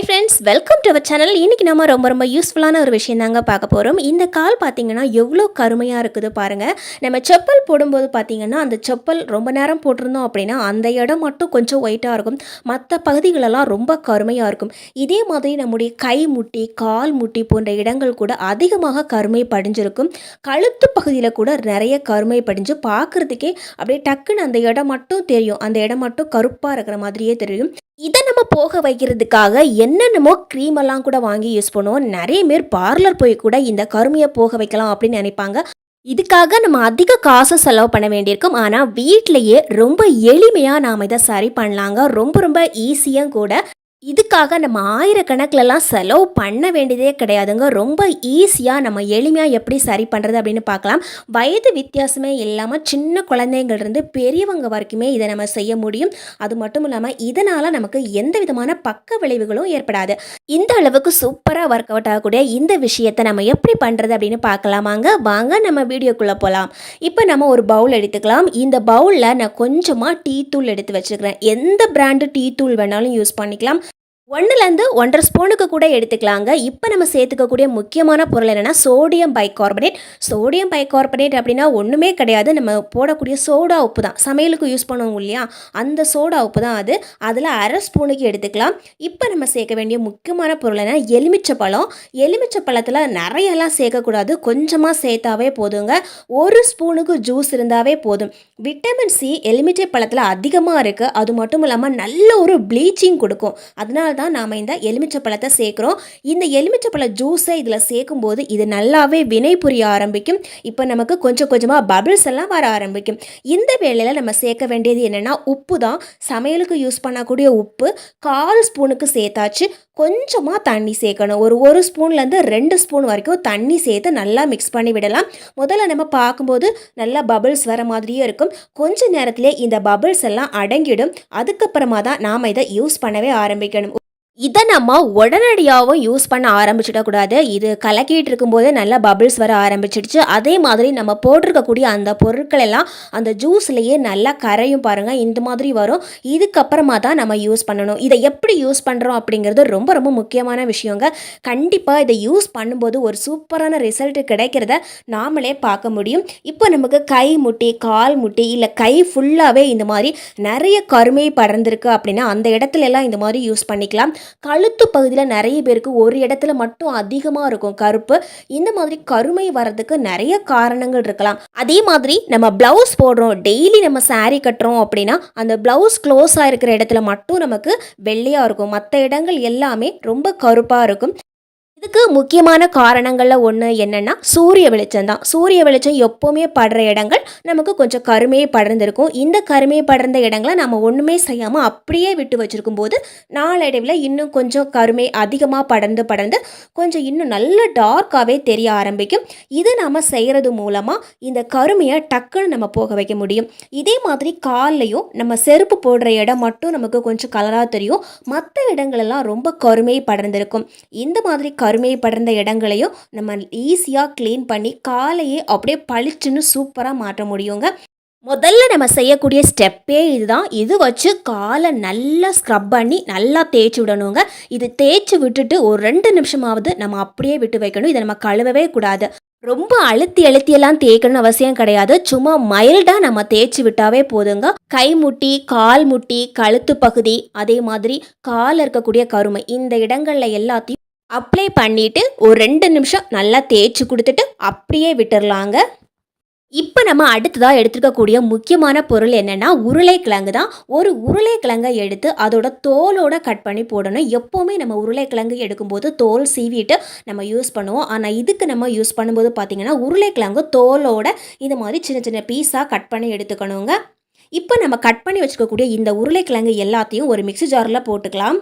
Hi friends welcome to our channel இன்றைக்கி நம்ம ரொம்ப ரொம்ப யூஸ்ஃபுல்லான ஒரு விஷயம் தாங்க பார்க்க போகிறோம் இந்த கால் பார்த்தீங்கன்னா எவ்வளோ கருமையாக இருக்குது பாருங்கள் நம்ம செப்பல் போடும்போது பார்த்திங்கன்னா அந்த செப்பல் ரொம்ப நேரம் போட்டிருந்தோம் அப்படின்னா அந்த இடம் மட்டும் கொஞ்சம் ஒயிட்டாக இருக்கும். மற்ற பகுதிகளெல்லாம் ரொம்ப கருமையாக இருக்கும். இதே மாதிரி நம்முடைய கை முட்டி கால் முட்டி போன்ற இடங்கள் கூட அதிகமாக கருமை படிஞ்சிருக்கும். கழுத்து பகுதியில் கூட நிறைய கருமை படிஞ்சு பார்க்குறதுக்கே அப்படியே டக்குன்னு அந்த இடம் மட்டும் தெரியும். அந்த இடம் மட்டும் கருப்பாக இருக்கிற மாதிரியே தெரியும். இதை நம்ம போக வைக்கிறதுக்காக என்னென்னமோ க்ரீம் எல்லாம் கூட வாங்கி யூஸ் பண்ணுவோம். நிறைய பேர் பார்லர் போய் கூட இந்த கருமையை போக வைக்கலாம் அப்படின்னு நினைப்பாங்க. இதுக்காக நம்ம அதிக காசு செலவு பண்ண வேண்டியிருக்கும். ஆனால் வீட்டிலையே ரொம்ப எளிமையாக நாம் இதை சரி பண்ணலாங்க. ரொம்ப ரொம்ப ஈஸியாக கூட இதுக்காக நம்ம ஆயிரக்கணக்கிலலாம் செலவு பண்ண வேண்டியதே கிடையாதுங்க. ரொம்ப ஈஸியாக நம்ம எளிமையாக எப்படி சரி பண்ணுறது அப்படின்னு பார்க்கலாம். வயது வித்தியாசமே இல்லாமல் சின்ன குழந்தைங்கள்லேருந்து பெரியவங்க வரைக்குமே இதை நம்ம செய்ய முடியும். அது மட்டும் இல்லாமல் இதனால் நமக்கு எந்த விதமான பக்க விளைவுகளும் ஏற்படாது. இந்த அளவுக்கு சூப்பராக ஒர்க் அவுட் ஆகக்கூடிய இந்த விஷயத்தை நம்ம எப்படி பண்ணுறது அப்படின்னு பார்க்கலாமாங்க? வாங்க நம்ம வீடியோக்குள்ளே போகலாம் இப்போ நம்ம ஒரு பவுல் எடுத்துக்கலாம். இந்த பவுலில் நான் கொஞ்சமாக டீ தூள் எடுத்து வச்சுக்கிறேன் எந்த பிராண்டு டீ தூள் வேணாலும் யூஸ் பண்ணிக்கலாம். ஒன்றுலேருந்து ஒன்றரை ஸ்பூனுக்கு கூட எடுத்துக்கலாங்க. இப்போ நம்ம சேர்த்துக்கக்கூடிய முக்கியமான பொருள் என்னென்னா சோடியம் பைகார்பனேட் சோடியம் பைகார்பனேட் அப்படின்னா ஒன்றுமே கிடையாது. நம்ம போடக்கூடிய சோடா உப்பு தான். சமையலுக்கு யூஸ் பண்ணுவோம் இல்லையா? அந்த சோடா உப்பு தான் அது. அதில் அரை ஸ்பூனுக்கு எடுத்துக்கலாம். இப்போ நம்ம சேர்க்க வேண்டிய முக்கியமான பொருள் என்ன எலுமிச்சை பழம் எலுமிச்சை பழத்தில் நிறையெல்லாம் சேர்க்கக்கூடாது. கொஞ்சமாக சேர்த்தாவே போதுங்க. ஒரு ஸ்பூனுக்கு ஜூஸ் இருந்தாவே போதும். விட்டமின் சி எலுமிச்சை பழத்தில் அதிகமாக இருக்குது அது மட்டும் இல்லாமல் நல்ல ஒரு ப்ளீச்சிங் கொடுக்கும். அதனால தான் நாம் இந்த எலுமிச்சப்பழத்தை சேர்க்குறோம். இந்த எலுமிச்சப்பழ ஜூஸை இதில் சேர்க்கும்போது இது நல்லாவே வினை புரிய ஆரம்பிக்கும். இப்போ நமக்கு கொஞ்சம் கொஞ்சமாக பபிள்ஸ் எல்லாம் வர ஆரம்பிக்கும். இந்த வேளையில் நம்ம சேர்க்க வேண்டியது என்னென்னா உப்பு தான். சமையலுக்கு யூஸ் பண்ணக்கூடிய உப்பு கால் ஸ்பூனுக்கு சேர்த்தாச்சு. கொஞ்சமாக தண்ணி சேர்க்கணும். ஒரு ஒரு ஸ்பூன்லேருந்து ரெண்டு ஸ்பூன் வரைக்கும் தண்ணி சேர்த்து நல்லா மிக்ஸ் பண்ணி விடலாம். முதல்ல நம்ம பார்க்கும்போது நல்லா பபிள்ஸ் வர மாதிரியே இருக்கும். கொஞ்ச நேரத்திலே இந்த பபிள்ஸ் எல்லாம் அடங்கிடும். அதுக்கப்புறமா தான் நாம் இதை யூஸ் பண்ணவே ஆரம்பிக்கணும். இதை நம்ம உடனடியாகவும் யூஸ் பண்ண ஆரம்பிச்சிடக்கூடாது இது கலக்கிட்டு இருக்கும்போது நல்லா பபிள்ஸ் வர ஆரம்பிச்சிடுச்சு. அதே மாதிரி நம்ம போட்டிருக்கக்கூடிய அந்த பொருட்கள் எல்லாம் அந்த ஜூஸ்லேயே நல்லா கரையும் பாருங்கள் இந்த மாதிரி வரும். இதுக்கப்புறமா தான் நம்ம யூஸ் பண்ணணும். இதை எப்படி யூஸ் பண்ணுறோம் அப்படிங்கிறது ரொம்ப ரொம்ப முக்கியமான விஷயங்க. கண்டிப்பாக இதை யூஸ் பண்ணும்போது ஒரு சூப்பரான ரிசல்ட் கிடைக்கிறத நாமளே பார்க்க முடியும். இப்போ நமக்கு கை முட்டி கால் முட்டி இல்லை கை ஃபுல்லாகவே இந்த மாதிரி நிறைய கருமை படர்ந்திருக்கு அப்படின்னா அந்த இடத்துல எல்லாம் இந்த மாதிரி யூஸ் பண்ணிக்கலாம். கழுத்து பகுதியில் நிறைய பேருக்கு ஒரு இடத்துல மட்டும் அதிகமாக இருக்கும் கருப்பு. இந்த மாதிரி கருமை வர்றதுக்கு நிறைய காரணங்கள் இருக்கலாம். அதே மாதிரி நம்ம ப்ளவுஸ் போடுறோம். டெய்லி நம்ம saree கட்டுறோம் அப்படின்னா அந்த ப்ளவுஸ் க்ளோஸாக இருக்கிற இடத்துல மட்டும் நமக்கு வெள்ளையாக இருக்கும். மற்ற இடங்கள் எல்லாமே ரொம்ப கருப்பாக இருக்கும். இதுக்கு முக்கியமான காரணங்களில் ஒன்று என்னென்னா சூரிய வெளிச்சம் தான். சூரிய வெளிச்சம் எப்போவுமே படுற இடங்கள் நமக்கு கொஞ்சம் கருமையை படர்ந்துருக்கும். இந்த கருமையை படர்ந்த இடங்களை நம்ம ஒன்றுமே செய்யாமல் அப்படியே விட்டு வச்சுருக்கும் போது நாளடைவில் இன்னும் கொஞ்சம் கருமை அதிகமாக படர்ந்து படர்ந்து கொஞ்சம் இன்னும் நல்ல டார்க்காகவே தெரிய ஆரம்பிக்கும். இது நாம் செய்கிறது மூலமாக இந்த கருமையை டக்குன்னு நம்ம போக வைக்க முடியும். இதே மாதிரி கால்லையும் நம்ம செருப்பு போடுற இடம் மட்டும் நமக்கு கொஞ்சம் கலராக தெரியும். மற்ற இடங்களெல்லாம் ரொம்ப கருமை படர்ந்திருக்கும். இந்த மாதிரி கருமையை படர்ந்த இடங்களையும் நம்ம ஈஸியாக க்ளீன் பண்ணி காலையே அப்படியே பளிச்சுன்னு சூப்பராக மாற்ற முடியுங்க. முதல்ல நம்ம செய்யக்கூடிய ஸ்டெப்பே இதுதான். இது வச்சு காலை நல்லா ஸ்க்ரப் பண்ணி நல்லா தேய்ச்சி விடணுங்க. இது தேய்ச்சி விட்டுட்டு ஒரு ரெண்டு நிமிஷமாவது நம்ம அப்படியே விட்டு வைக்கணும். இதை நம்ம கழுவவே கூடாது. ரொம்ப அழுத்தி அழுத்தியெல்லாம் தேய்க்கணும்னு அவசியம் கிடையாது. சும்மா மைல்டாக நம்ம தேய்ச்சி விட்டாவே போதுங்க. கை முட்டி கால் முட்டி கழுத்து பகுதி அதே மாதிரி காலில் இருக்கக்கூடிய கருமை இந்த இடங்களில் எல்லாத்தையும் அப்ளை பண்ணிவிட்டு ஒரு ரெண்டு நிமிஷம் நல்லா தேய்ச்சி கொடுத்துட்டு அப்படியே விட்டுடலாங்க இப்போ நம்ம அடுத்ததாக எடுத்துருக்கக்கூடிய முக்கியமான பொருள் என்னென்னா உருளைக்கிழங்கு தான். ஒரு உருளைக்கிழங்கை எடுத்து அதோட தோலோட கட் பண்ணி போடணும். எப்போவுமே நம்ம உருளைக்கிழங்கு எடுக்கும்போது தோல் சீவிட்டு நம்ம யூஸ் பண்ணுவோம். ஆனால் இதுக்கு நம்ம யூஸ் பண்ணும்போது பார்த்திங்கன்னா உருளைக்கிழங்கு தோலோட இது மாதிரி சின்ன சின்ன பீஸாக கட் பண்ணி எடுத்துக்கணுங்க. இப்போ நம்ம கட் பண்ணி வச்சுக்கக்கூடிய இந்த உருளைக்கிழங்கு எல்லாத்தையும் ஒரு மிக்ஸி ஜாரில் போட்டுக்கலாம்.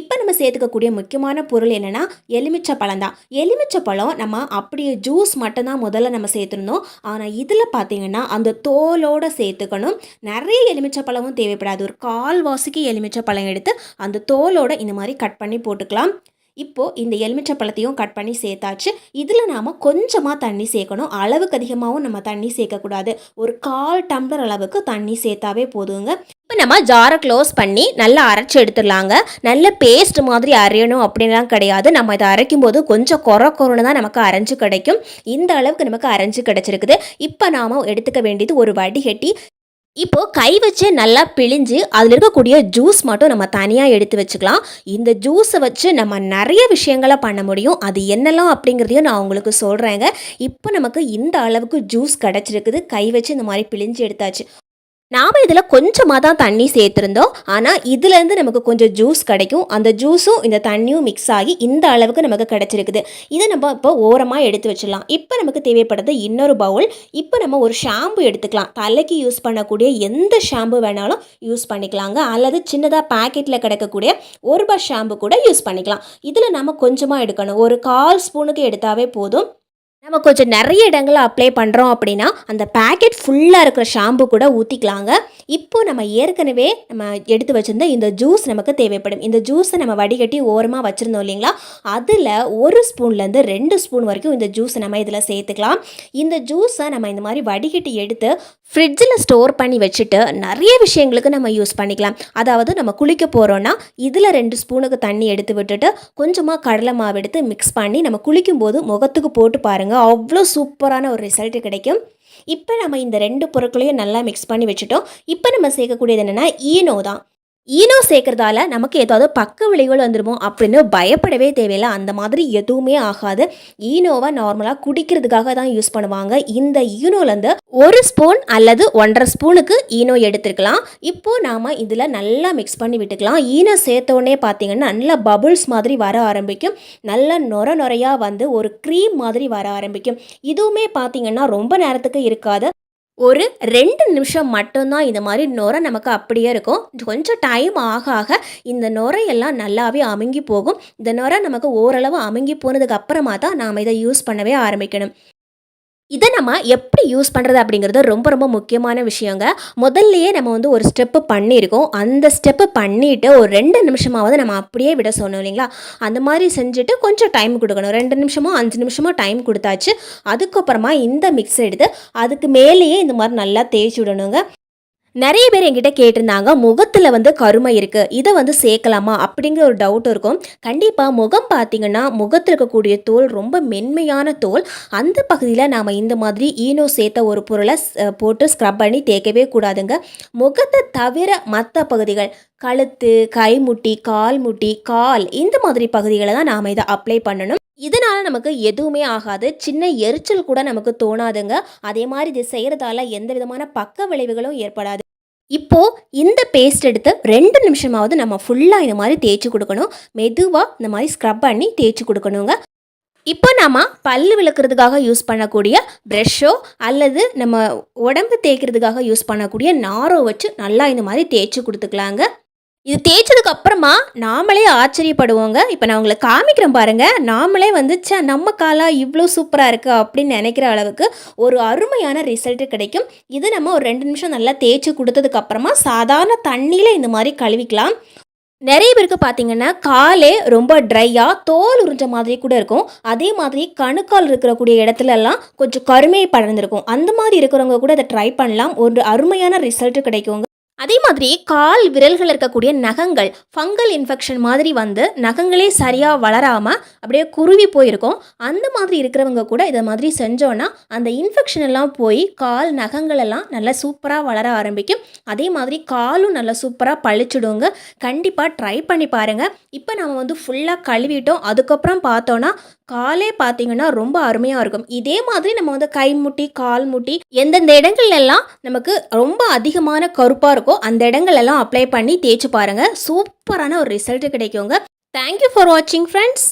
இப்போ நம்ம சேர்த்துக்கக்கூடிய முக்கியமான பொருள் என்னென்னா எலுமிச்சை பழம் தான். எலுமிச்சை பழம் நம்ம அப்படியே ஜூஸ் மட்டும்தான் முதல்ல நம்ம சேர்த்துருந்தோம். ஆனால் இதில் பார்த்தீங்கன்னா அந்த தோலோடு சேர்த்துக்கணும். நிறைய எலுமிச்சை பழமும் தேவைப்படாது. ஒரு கால்வாசிக்கு எலுமிச்சை பழம் எடுத்து அந்த தோலோடு இந்த மாதிரி கட் பண்ணி போட்டுக்கலாம். இப்போது இந்த எலுமிச்சை பழத்தையும் கட் பண்ணி சேர்த்தாச்சு. இதில் நாம் கொஞ்சமாக தண்ணி சேர்க்கணும். அளவுக்கு அதிகமாகவும் நம்ம தண்ணி சேர்க்கக்கூடாது. ஒரு கால் டம்ளர் அளவுக்கு தண்ணி சேர்த்தாவே போதுங்க. இப்போ நம்ம ஜாரை க்ளோஸ் பண்ணி நல்லா அரைச்சி எடுத்துடலாங்க. நல்ல பேஸ்ட் மாதிரி அரையணும் அப்படின்லாம் கிடையாது. நம்ம இதை அரைக்கும் போது கொஞ்சம் குறை குறைன்னு தான் நமக்கு அரைஞ்சு கிடைக்கும். இந்த அளவுக்கு நமக்கு அரைஞ்சு கிடைச்சிருக்குது. இப்போ நாம் எடுத்துக்க வேண்டியது ஒரு வடிகட்டி. இப்போது கை வச்சு நல்லா பிழிஞ்சு அதில் இருக்கக்கூடிய ஜூஸ் மட்டும் நம்ம தனியாக எடுத்து வச்சுக்கலாம். இந்த ஜூஸை வச்சு நம்ம நிறைய விஷயங்களை பண்ண முடியும். அது என்னெல்லாம் அப்படிங்கிறதையும் நான் உங்களுக்கு சொல்கிறேங்க இப்போ நமக்கு இந்த அளவுக்கு ஜூஸ் கிடச்சிருக்குது. கை வச்சு இந்த மாதிரி பிழிஞ்சு எடுத்தாச்சு. நாம் இதில் கொஞ்சமாக தான் தண்ணி சேர்த்துருந்தோம். ஆனால் இதுலேருந்து நமக்கு கொஞ்சம் ஜூஸ் கிடைக்கும். அந்த ஜூஸும் இந்த தண்ணியும் மிக்ஸ் ஆகி இந்த அளவுக்கு நமக்கு கிடச்சிருக்குது. இதை நம்ம இப்போ ஓரமாக எடுத்து வச்சிடலாம். இப்போ நமக்கு தேவைப்படுறது இன்னொரு பவுல் இப்போ நம்ம ஒரு ஷாம்பு எடுத்துக்கலாம். தலைக்கு யூஸ் பண்ணக்கூடிய எந்த ஷாம்பு வேணாலும் யூஸ் பண்ணிக்கலாங்க. அல்லது சின்னதாக பேக்கெட்டில் கிடைக்கக்கூடிய ஒரு ரூபாய் ஷாம்பு கூட யூஸ் பண்ணிக்கலாம். இதில் நம்ம கொஞ்சமாக எடுக்கணும். ஒரு கால் ஸ்பூனுக்கு எடுத்தாவே போதும். நம்ம கொஞ்சம் நிறைய இடங்களில் அப்ளை பண்ணுறோம் அப்படின்னா அந்த பேக்கெட் ஃபுல்லாக இருக்கிற ஷாம்பு கூட ஊற்றிக்கலாங்க இப்போது நம்ம ஏற்கனவே நம்ம எடுத்து வச்சுருந்த இந்த ஜூஸ் நமக்கு தேவைப்படும். இந்த ஜூஸை நம்ம வடிகட்டி ஓரமாக வச்சுருந்தோம் இல்லைங்களா? அதில் ஒரு ஸ்பூன்லேருந்து ரெண்டு ஸ்பூன் வரைக்கும் இந்த ஜூஸை நம்ம இதில் சேர்த்துக்கலாம். இந்த ஜூஸை நம்ம இந்த மாதிரி வடிகட்டி எடுத்து ஃப்ரிட்ஜில் ஸ்டோர் பண்ணி வச்சுட்டு நிறைய விஷயங்களுக்கு நம்ம யூஸ் பண்ணிக்கலாம். அதாவது நம்ம குளிக்க போகிறோன்னா இதில் ரெண்டு ஸ்பூனுக்கு தண்ணி எடுத்து விட்டுட்டு கொஞ்சமாக கடலை மாவு எடுத்து மிக்ஸ் பண்ணி நம்ம குளிக்கும்போது முகத்துக்கு போட்டு பாருங்கள் அவ்வளோ சூப்பரான ஒரு ரிசல்ட் கிடைக்கும். இப்போ நம்ம இந்த ரெண்டு பொருட்களையும் நல்லா மிக்ஸ் பண்ணி வச்சுட்டோம். இப்போ நம்ம சேர்க்கக்கூடியது என்னென்னா ஈனோ தான். ஈனோ சேர்க்கறதால நமக்கு ஏதாவது பக்க விளைவுகள் வந்துடுமோ அப்படின்னு பயப்படவே தேவையில்லை. அந்த மாதிரி எதுவுமே ஆகாது. ஈனோவை நார்மலாக குடிக்கிறதுக்காக தான் யூஸ் பண்ணுவாங்க. இந்த ஈனோலேருந்து ஒரு ஸ்பூன் அல்லது ஒன்றரை ஸ்பூனுக்கு ஈனோ எடுத்துருக்கலாம் இப்போது நாம் இதில் நல்லா மிக்ஸ் பண்ணி விட்டுக்கலாம். ஈனோ சேர்த்தோடனே பார்த்தீங்கன்னா நல்லா பபுள்ஸ் மாதிரி வர ஆரம்பிக்கும். நல்லா நொர நொறையாக வந்து ஒரு க்ரீம் மாதிரி வர ஆரம்பிக்கும். இதுவுமே பார்த்தீங்கன்னா ரொம்ப நேரத்துக்கு இருக்காது. ஒரு ரெண்டு நிமிஷம் மட்டும்தான் இந்த மாதிரி நுரை நமக்கு அப்படியே இருக்கும். கொஞ்சம் டைம் ஆக ஆக இந்த நுரையெல்லாம் நல்லாவே அமுங்கி போகும். இந்த நுரை நமக்கு ஓரளவு அமுங்கி போனதுக்கு அப்புறமா தான் நாம் இதை யூஸ் பண்ணவே ஆரம்பிக்கணும். இதை நம்ம எப்படி யூஸ் பண்ணுறது அப்படிங்கிறது ரொம்ப ரொம்ப முக்கியமான விஷயங்க. முதல்லையே நம்ம வந்து ஒரு ஸ்டெப்பு பண்ணியிருக்கோம். அந்த ஸ்டெப்பு பண்ணிவிட்டு ஒரு ரெண்டு நிமிஷமாவது நம்ம அப்படியே விட சொன்னோம் இல்லைங்களா? அந்த மாதிரி செஞ்சுட்டு கொஞ்சம் டைம் கொடுக்கணும். ரெண்டு நிமிஷமோ அஞ்சு நிமிஷமோ டைம் கொடுத்தாச்சு. அதுக்கப்புறமா இந்த மிக்ஸ் எடுத்து அதுக்கு மேலேயே இந்த மாதிரி நல்லா தேய்ச்சி விடணுங்க. நிறைய பேர் என்கிட்ட கேட்டிருந்தாங்க முகத்தில் வந்து கருமை இருக்குது இதை வந்து சேர்க்கலாமா? அப்படிங்கிற ஒரு டவுட் இருக்கும். கண்டிப்பாக முகம் பார்த்தீங்கன்னா முகத்தில் இருக்கக்கூடிய தோல் ரொம்ப மென்மையான தோல். அந்த பகுதியில் நாம் இந்த மாதிரி ஈனோ சேர்த்த ஒரு பொருளை போட்டு ஸ்க்ரப் பண்ணி தேய்க்கவே கூடாதுங்க. முகத்தை தவிர மற்ற பகுதிகள் கழுத்து கைமுட்டி கால் முட்டி கால் இந்த மாதிரி பகுதிகளை தான் நாம் இதை அப்ளை பண்ணணும். இதனால் நமக்கு எதுவுமே ஆகாது. சின்ன எரிச்சல் கூட நமக்கு தோணாதுங்க. அதே மாதிரி இது செய்கிறதால எந்த விதமான பக்க விளைவுகளும் ஏற்படாது. இப்போது இந்த பேஸ்ட் எடுத்து ரெண்டு நிமிஷமாவது நம்ம ஃபுல்லாக இந்த மாதிரி தேய்ச்சி கொடுக்கணும். மெதுவாக இந்த மாதிரி ஸ்க்ரப் பண்ணி தேய்ச்சி கொடுக்கணுங்க. இப்போ நம்ம பல் விளக்குறதுக்காக யூஸ் பண்ணக்கூடிய ப்ரெஷ்ஷோ அல்லது நம்ம உடம்பு தேய்க்கிறதுக்காக யூஸ் பண்ணக்கூடிய நாரோ வச்சு நல்லா இந்த மாதிரி தேய்ச்சி கொடுத்துக்கலாங்க. இது தேய்ச்சதுக்கு அப்புறமா நாமளே ஆச்சரியப்படுவோங்க. இப்போ நான் உங்களை காமிக்கிறேன் பாருங்க. நாமளே வந்து சே நம்ம காலா இவ்வளோ சூப்பராக இருக்குது அப்படின்னு நினைக்கிற அளவுக்கு ஒரு அருமையான ரிசல்ட்டு கிடைக்கும். இது நம்ம ஒரு ரெண்டு நிமிஷம் நல்லா தேய்ச்சி கொடுத்ததுக்கு அப்புறமா சாதாரண தண்ணியில் இந்த மாதிரி கழுவிக்கலாம். நிறைய பேருக்கு பார்த்தீங்கன்னா காலே ரொம்ப ட்ரையாக தோல் உறிஞ்ச மாதிரி கூட இருக்கும். அதே மாதிரி கணுக்கால் இருக்கக்கூடிய இடத்துலலாம் கொஞ்சம் கருமையை படர்ந்துருக்கும். அந்த மாதிரி இருக்கிறவங்க கூட அதை ட்ரை பண்ணலாம். ஒரு அருமையான ரிசல்ட்டு கிடைக்குங்க. அதே மாதிரி கால் விரல்கள் இருக்கக்கூடிய நகங்கள் ஃபங்கல் இன்ஃபெக்ஷன் மாதிரி வந்து நகங்களே சரியாக வளராமல் அப்படியே குருவி போயிருக்கும். அந்த மாதிரி இருக்கிறவங்க கூட இதை மாதிரி செஞ்சோன்னா அந்த இன்ஃபெக்ஷன் எல்லாம் போய் கால் நகங்கள் எல்லாம் நல்லா சூப்பராக வளர ஆரம்பிக்கும். அதே மாதிரி காலும் நல்லா சூப்பராக பழிச்சிடுங்க கண்டிப்பாக ட்ரை பண்ணி பாருங்கள் இப்போ நம்ம வந்து ஃபுல்லாக கழுவிட்டோம். அதுக்கப்புறம் பார்த்தோன்னா காலே பார்த்தீங்கன்னா ரொம்ப அருமையாக இருக்கும். இதே மாதிரி நம்ம வந்து கை முட்டி கால் முட்டி எந்தெந்த இடங்கள்லாம் நமக்கு ரொம்ப அதிகமான கருப்பாக இருக்கோ அந்த இடங்களெல்லாம் அப்ளை பண்ணி தேய்ச்சி பாருங்கள் சூப்பரான ஒரு ரிசல்ட் கிடைக்குங்க. தேங்க்யூ ஃபார் வாட்சிங் ஃப்ரெண்ட்ஸ்